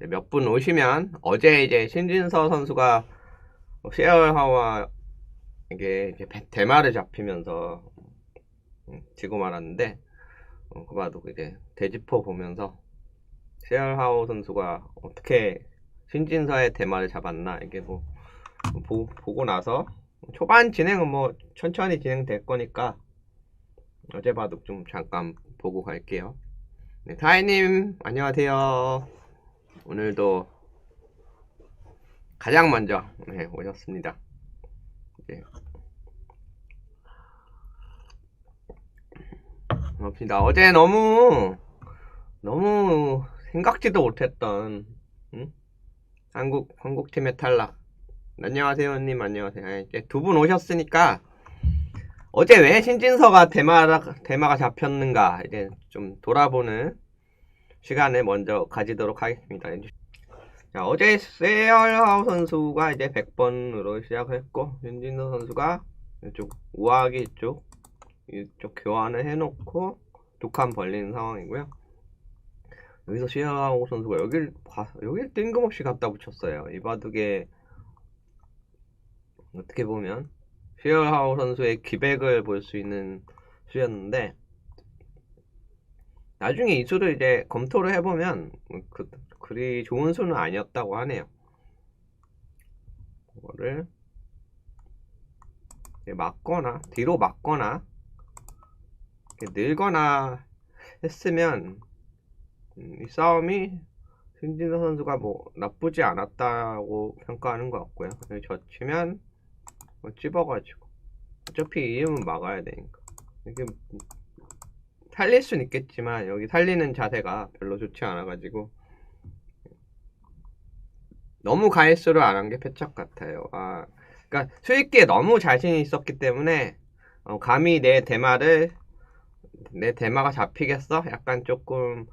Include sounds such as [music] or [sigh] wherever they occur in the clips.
몇 분 오시면 어제 이제 신진서 선수가 시어하와 이게 대마를 잡히면서 음, 지고 말았는데 어, 그 봐도 이제 대지포 보면서 시얼하우 선수가 어떻게 신진서의 대마를 잡았나 이게 뭐 보, 보고 나서 초반 진행은 뭐 천천히 진행될 거니까 어제 봐도 좀 잠깐 보고 갈게요. 네, 타이님 안녕하세요. 오늘도 가장 먼저 네, 오셨습니다. 네. 반갑습니다. 어제 너무 너무 생각지도 못했던 응? 한국 한국 팀의 탈락. 안녕하세요, 님 안녕하세요. 아, 이제 두분 오셨으니까 어제 왜 신진서가 대마가 대마가 잡혔는가 이제 좀 돌아보는 시간을 먼저 가지도록 하겠습니다. 자, 어제 세얼하우 선수가 이제 100번으로 시작했고 신진서 선수가 이쪽 우아하게 이쪽 이쪽 교환을 해놓고 두 칸 벌리는 상황이고요. 여기서 시아하우 선수가 여길 봐- 여길 뜬금없이 갖다 붙였어요. 이 바둑에 어떻게 보면 시어하우 선수의 기백을 볼 수 있는 수였는데 나중에 이 수를 이제 검토를 해보면 그, 그리 좋은 수는 아니었다고 하네요. 이렇게 막거나 뒤로 막거나 늘거나 했으면 음, 이 싸움이 신진서 선수가 뭐 나쁘지 않았다고 평가하는 것 같고요. 젖히면 뭐 찝어가지고 어차피 이음은 막아야 되니까 이게 살릴 순 있겠지만 여기 살리는 자세가 별로 좋지 않아가지고 너무 가해수를 안 한 게 패착 같아요. 아, 그러니까 수익기에 너무 자신이 있었기 때문에 어, 감히 내 대마를 내 대마가 잡히겠어? 약간 조금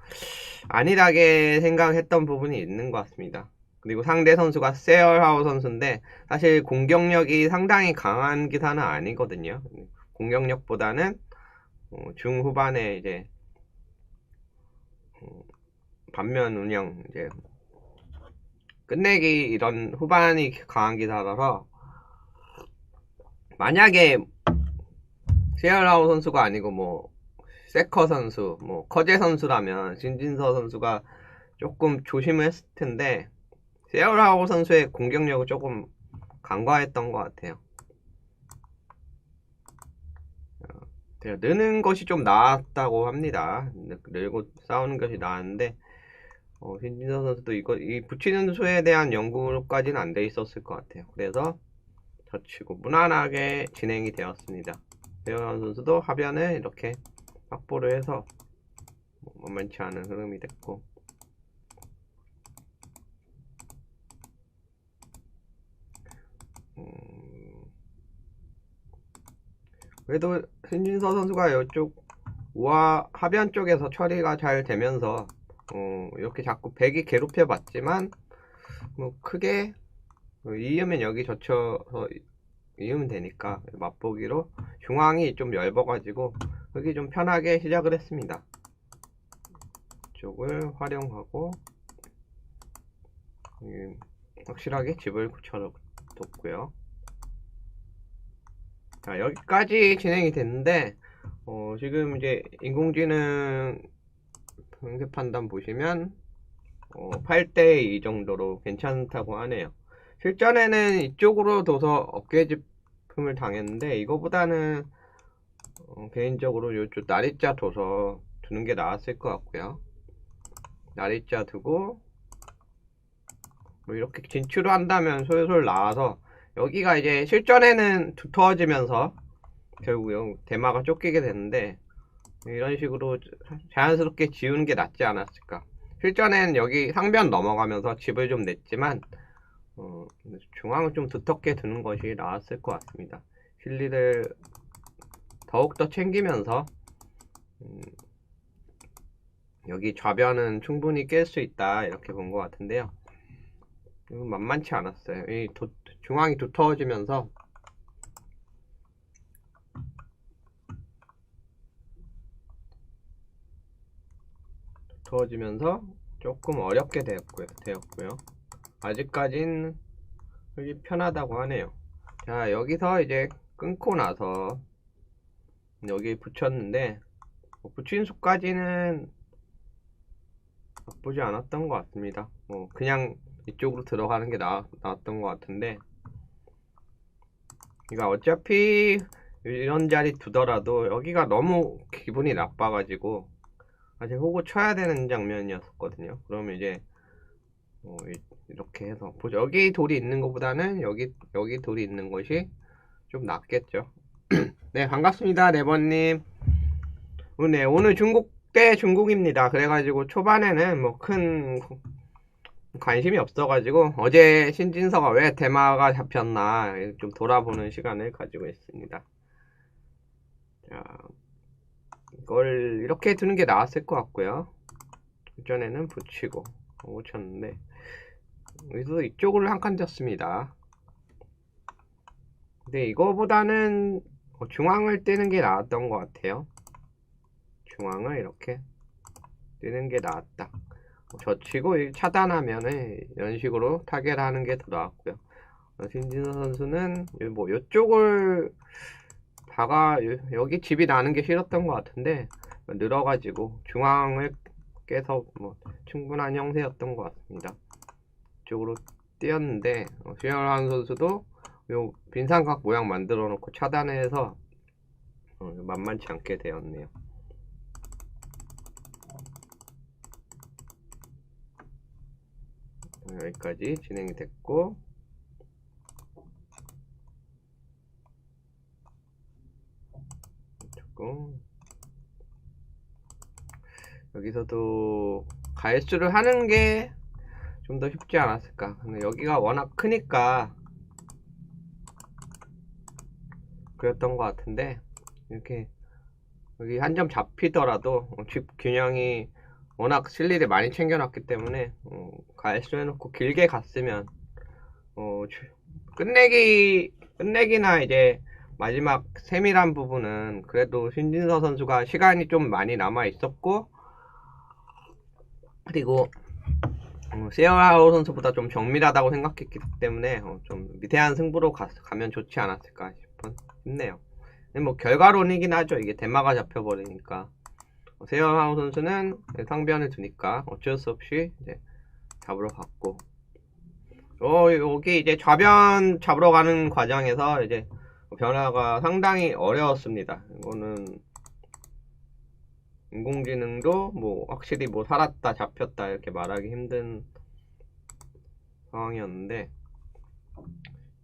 안일하게 생각했던 부분이 있는 것 같습니다. 그리고 상대 선수가 세얼하우 선수인데 사실 공격력이 상당히 강한 기사는 아니거든요. 공격력보다는 어, 중후반에 이제 어, 반면 운영 이제 끝내기 이런 후반이 강한 기사라서 만약에 세얼하우 선수가 아니고 뭐 세커 선수, 뭐 커제 선수라면 신진서 선수가 조금 조심을 했을 텐데 세어라우 선수의 공격력을 조금 간과했던 것 같아요. 어, 제가 느는 것이 좀 나았다고 합니다. 늘고 싸우는 것이 나았는데 어, 신진서 선수도 이거 이 붙이는 수에 대한 연구까지는 안 돼 있었을 것 같아요. 그래서 젖히고 무난하게 진행이 되었습니다. 세어라우 선수도 하변을 이렇게 확보를 해서 뭐 만만치 않은 흐름이 됐고 그래도 신진서 선수가 이쪽 우아 하변 쪽에서 처리가 잘 되면서 어, 이렇게 자꾸 백이 괴롭혀 봤지만 뭐 크게 어, 이으면 여기 젖혀서 이으면 되니까 맛보기로 중앙이 좀 얇아가지고 여기 좀 편하게 시작을 했습니다. 이쪽을 활용하고 음, 확실하게 집을 굳혀뒀고요. 자 여기까지 진행이 됐는데 어, 지금 이제 인공지능 상세 판단 보시면 어, 8대 2 정도로 괜찮다고 하네요. 실전에는 이쪽으로 둬서 어깨집품을 당했는데 이거보다는 어, 개인적으로 이쪽 나리자 둬서 두는 게 나았을 것 같고요. 나리자 두고 뭐 이렇게 진출을 한다면 솔솔 나와서 여기가 이제 실전에는 두터워지면서 결국 대마가 쫓기게 되는데 이런 식으로 자연스럽게 지우는 게 낫지 않았을까. 실전에는 여기 상변 넘어가면서 집을 좀 냈지만 어, 중앙을 좀 두텁게 두는 것이 나았을 것 같습니다. 실리를 더욱더 챙기면서 음, 여기 좌변은 충분히 깰 수 있다 이렇게 본 것 같은데요. 만만치 않았어요. 이 도- 중앙이 두터워지면서 두터워지면서 조금 어렵게 되었고요. 되었고요. 아직까진 흙이 편하다고 하네요. 자, 여기서 이제 끊고 나서 여기 붙였는데 뭐 붙인 수까지는 나쁘지 않았던 것 같습니다. 뭐 그냥 이쪽으로 들어가는 게 나, 나았던 것 같은데 그러니까 어차피 이런 자리 두더라도 여기가 너무 기분이 나빠가지고 아직 호구 쳐야 되는 장면이었거든요. 그러면 이제 어, 이- 이렇게 해서 보죠. 여기 돌이 있는 것보다는 여기 여기 돌이 있는 것이 좀 낫겠죠. [clears throat] 네 반갑습니다 네번님. 네 오늘 중국 대 중국입니다. 그래가지고 초반에는 뭐 큰 관심이 없어가지고 어제 신진서가 왜 대마가 잡혔나 좀 돌아보는 시간을 가지고 있습니다. 자, 이걸 이렇게 두는 게 나았을 것 같고요. 전에는 붙이고 못 쳤는데 여기서 이쪽으로 한칸 졌습니다. 근데 이거보다는 어, 중앙을 뜨는 게 나았던 것 같아요. 중앙을 이렇게 뜨는 게 나았다. 어, 젖히고 이 차단하면은 이런 식으로 타겟하는 게 더 나았고요. 어, 신진호 선수는 요- 뭐 이쪽을 다가 요- 여기 집이 나는 게 싫었던 것 같은데 늘어가지고 중앙을 깨서 뭐 충분한 형세였던 것 같습니다. 이쪽으로 뛰었는데 어, 수현한 선수도 요 빈삼각 모양 만들어 놓고 차단해서 어, 만만치 않게 되었네요. 여기까지 진행이 됐고. 조금. 여기서도 갈수를 하는 게 좀 더 쉽지 않았을까. 근데 여기가 워낙 크니까 그랬던 것 같은데 이렇게 여기 한 점 잡히더라도 어, 집 균형이 워낙 실리를 많이 챙겨놨기 때문에 어, 갈수 해놓고 길게 갔으면 어, 주- 끝내기 끝내기나 이제 마지막 세밀한 부분은 그래도 신진서 선수가 시간이 좀 많이 남아 있었고 그리고 어, 세어하우 선수보다 좀 정밀하다고 생각했기 때문에 어, 좀 미세한 승부로 가, 가면 좋지 않았을까 싶네요. 근데 뭐 결과론이긴 하죠. 이게 대마가 잡혀버리니까 어, 세어하우 선수는 상변을 두니까 어쩔 수 없이 이제 잡으러 갔고 어, 여기 이제 좌변 잡으러 가는 과정에서 이제 변화가 상당히 어려웠습니다. 이거는 인공지능도 뭐 확실히 뭐 살았다 잡혔다 이렇게 말하기 힘든 상황이었는데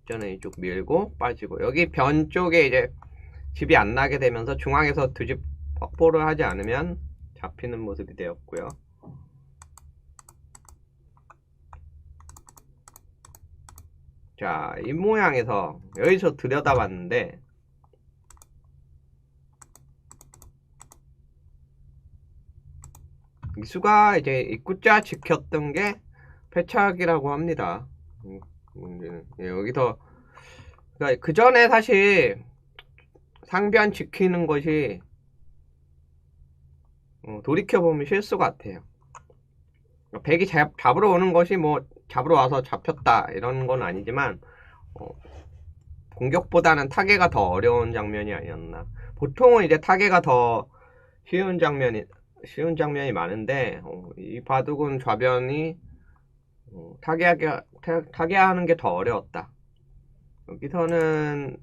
저는 이쪽 밀고 빠지고 여기 변 쪽에 이제 집이 안 나게 되면서 중앙에서 두 집 확보를 하지 않으면 잡히는 모습이 되었고요. 자, 이 모양에서 여기서 들여다봤는데 미수가 이제 입구자 지켰던 게 패착이라고 합니다. 음, 문제는 예, 여기서 그러니까 그 전에 사실 상변 지키는 것이 어, 돌이켜 보면 실수 같아요. 백이 잡, 잡으러 오는 것이 뭐 잡으러 와서 잡혔다 이런 건 아니지만 어, 공격보다는 타개가 더 어려운 장면이 아니었나. 보통은 이제 타개가 더 쉬운 장면이 쉬운 장면이 많은데 어, 이 바둑은 좌변이 어, 타개하기 타- 타개하는 게 더 어려웠다. 여기서는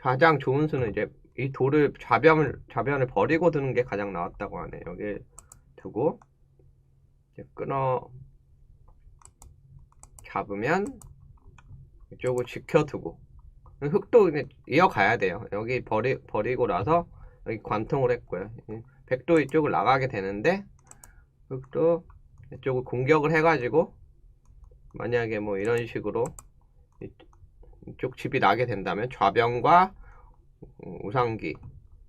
가장 좋은 수는 이제 이 돌을 좌변을 좌변을 버리고 드는 게 가장 나았다고 하네. 여기 두고 끊어 잡으면 이쪽을 지켜두고 흙도 이어가야 돼요. 여기 버리 버리고 나서 여기 관통을 했고요. 백도 이쪽을 나가게 되는데 흙도 이쪽을 공격을 해가지고 만약에 뭐 이런 식으로 이- 이쪽 집이 나게 된다면 좌변과 어, 우상기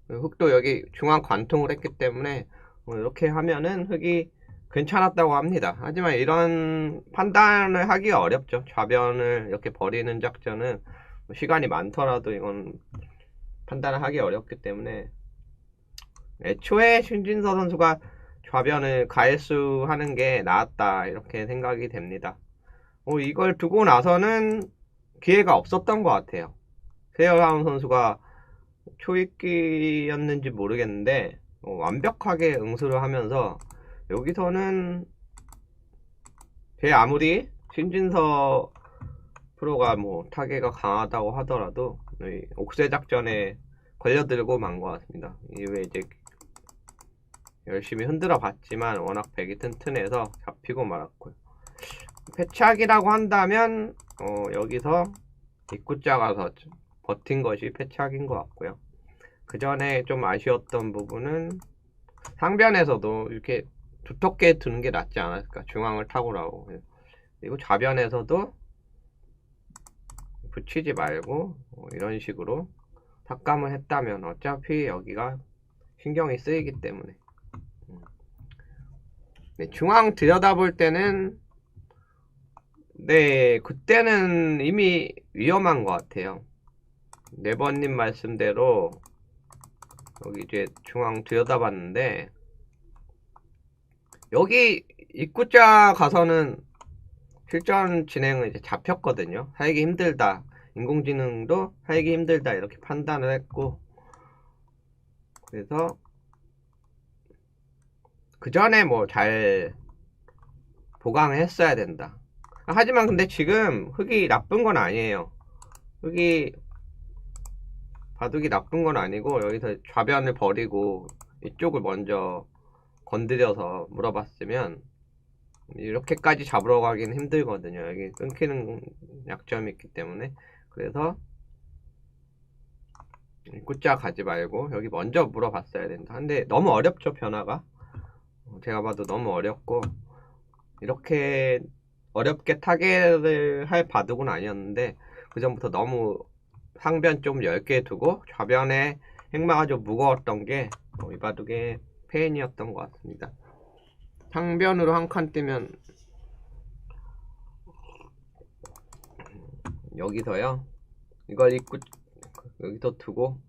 흙도 여기 중앙 관통을 했기 때문에 어, 이렇게 하면은 흙이 괜찮았다고 합니다. 하지만 이런 판단을 하기가 어렵죠. 좌변을 이렇게 버리는 작전은 시간이 많더라도 이건 판단을 하기 어렵기 때문에 애초에 신진서 선수가 좌변을 가해수 하는 게 나았다 이렇게 생각이 됩니다. 어, 이걸 두고 나서는 기회가 없었던 것 같아요. 세어라운 선수가 초입기였는지 모르겠는데 어, 완벽하게 응수를 하면서 여기서는 제 아무리 신진서 프로가 뭐 타겟가 강하다고 하더라도 이 옥새 작전에 걸려들고 만 것 같습니다. 이후에 이제 열심히 흔들어 봤지만 워낙 백이 튼튼해서 잡히고 말았고요. 패착이라고 한다면 어, 여기서 입구자 가서 버틴 것이 패착인 것 같고요. 그 전에 좀 아쉬웠던 부분은 상변에서도 이렇게 두텁게 두는 게 낫지 않았을까. 중앙을 타고 나오고. 그리고 좌변에서도 붙이지 말고 어, 이런 식으로 삭감을 했다면 어차피 여기가 신경이 쓰이기 때문에 음. 네, 중앙 들여다볼 때는 네 그때는 이미 위험한 것 같아요 네번님 말씀대로 여기 이제 중앙 들여다봤는데 여기 입구자 가서는 실전 진행은 이제 잡혔거든요. 살기 힘들다. 인공지능도 살기 힘들다. 이렇게 판단을 했고, 그래서, 그 전에 뭐 잘 보강을 했어야 된다. 하지만 근데 지금 흙이 나쁜 건 아니에요. 흙이 바둑이 나쁜 건 아니고 여기서 좌변을 버리고 이쪽을 먼저 건드려서 물어봤으면 이렇게까지 잡으러 가기는 힘들거든요. 여기 끊기는 약점이 있기 때문에 그래서 굿자 가지 말고 여기 먼저 물어봤어야 된다. 근데 너무 어렵죠 변화가. 제가 봐도 너무 어렵고 이렇게 어렵게 타겟을 할 바둑은 아니었는데 그 전부터 너무 상변 좀 10개 두고 좌변에 행마가 좀 무거웠던 게이 뭐 바둑의 페인이었던 것 같습니다. 상변으로 한 칸 뜨면 여기서요 이걸 입구 여기서 두고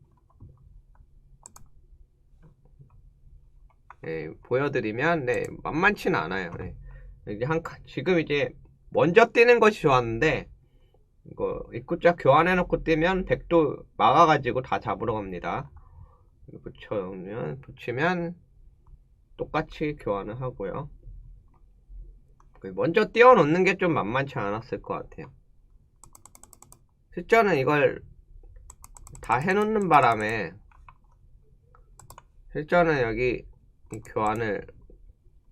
네, 보여드리면 네 만만치는 않아요 네. 이제 한 칸, 지금 이제 먼저 뛰는 것이 좋았는데 이거 입구자 교환해 놓고 뛰면 백도 막아가지고 다 잡으러 갑니다 붙여면 붙이면 똑같이 교환을 하고요. 그 먼저 띄워놓는 게 좀 만만치 않았을 것 같아요. 실전은 이걸 다 해놓는 바람에 실전은 여기 교환을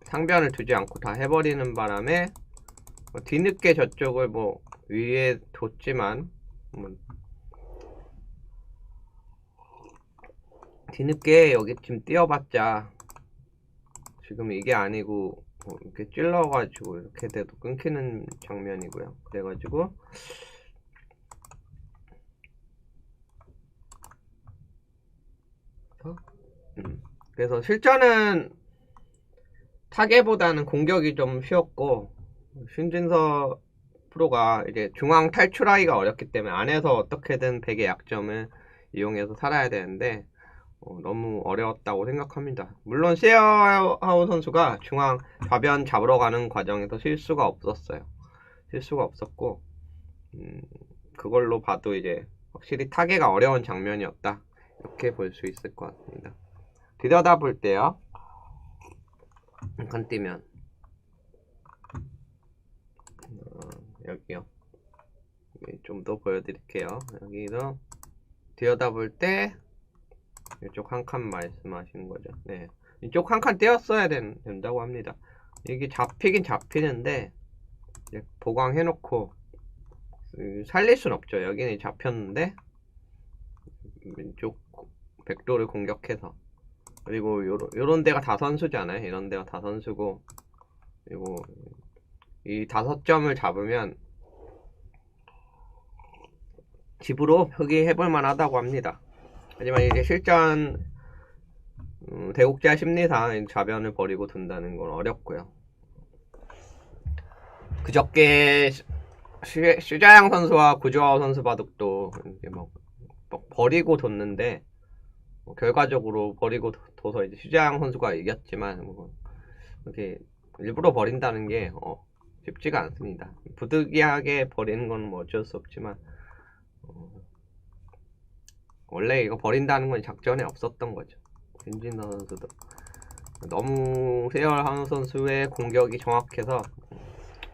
상변을 두지 않고 다 해버리는 바람에 뭐 뒤늦게 저쪽을 뭐 위에 뒀지만 뭐 뒤늦게 여기 지금 띄워봤자 지금 이게 아니고 뭐 이렇게 찔러가지고 이렇게 돼도 끊기는 장면이고요. 그래가지고 음. 그래서 실전은 타겟보다는 공격이 좀 쉬웠고 신진서 프로가 이제 중앙 탈출하기가 어렵기 때문에 안에서 어떻게든 백의 약점을 이용해서 살아야 되는데 어, 너무 어려웠다고 생각합니다. 물론 시어하우 선수가 중앙 좌변 잡으러 가는 과정에서 실수가 없었어요. 실수가 없었고 음, 그걸로 봐도 이제 확실히 타개가 어려운 장면이었다. 이렇게 볼 수 있을 것 같습니다. 들여다 볼 때요. 간 뛰면 어, 여기요. 좀더 보여드릴게요. 여기서 들여다볼 때 이쪽 한 칸 말씀하시는 거죠. 네. 이쪽 한 칸 떼었어야 된, 된다고 합니다. 이게 잡히긴 잡히는데, 보강해놓고, 살릴 순 없죠. 여기는 잡혔는데, 왼쪽 백도를 공격해서. 그리고 요런, 요런 데가 다 선수잖아요. 이런 데가 다 선수고, 그리고 이 다섯 점을 잡으면, 집으로 표기해 볼 만하다고 합니다. 하지만 이제 실전 음, 대국자 심리상 좌변을 버리고 둔다는 건 어렵고요. 그저께 슈, 슈자양 선수와 구조아오 선수 바둑도 이제 뭐, 뭐 버리고 뒀는데 뭐 결과적으로 버리고 둬서 이제 슈자양 선수가 이겼지만 뭐 이렇게 일부러 버린다는 게 어, 쉽지가 않습니다. 부득이하게 버리는 건 뭐 어쩔 수 없지만 어, 원래 이거 버린다는 건 작전에 없었던 거죠. 김진 선수도 너무 세열한 선수의 공격이 정확해서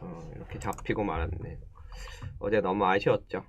어, 이렇게 잡히고 말았네. 어제 너무 아쉬웠죠.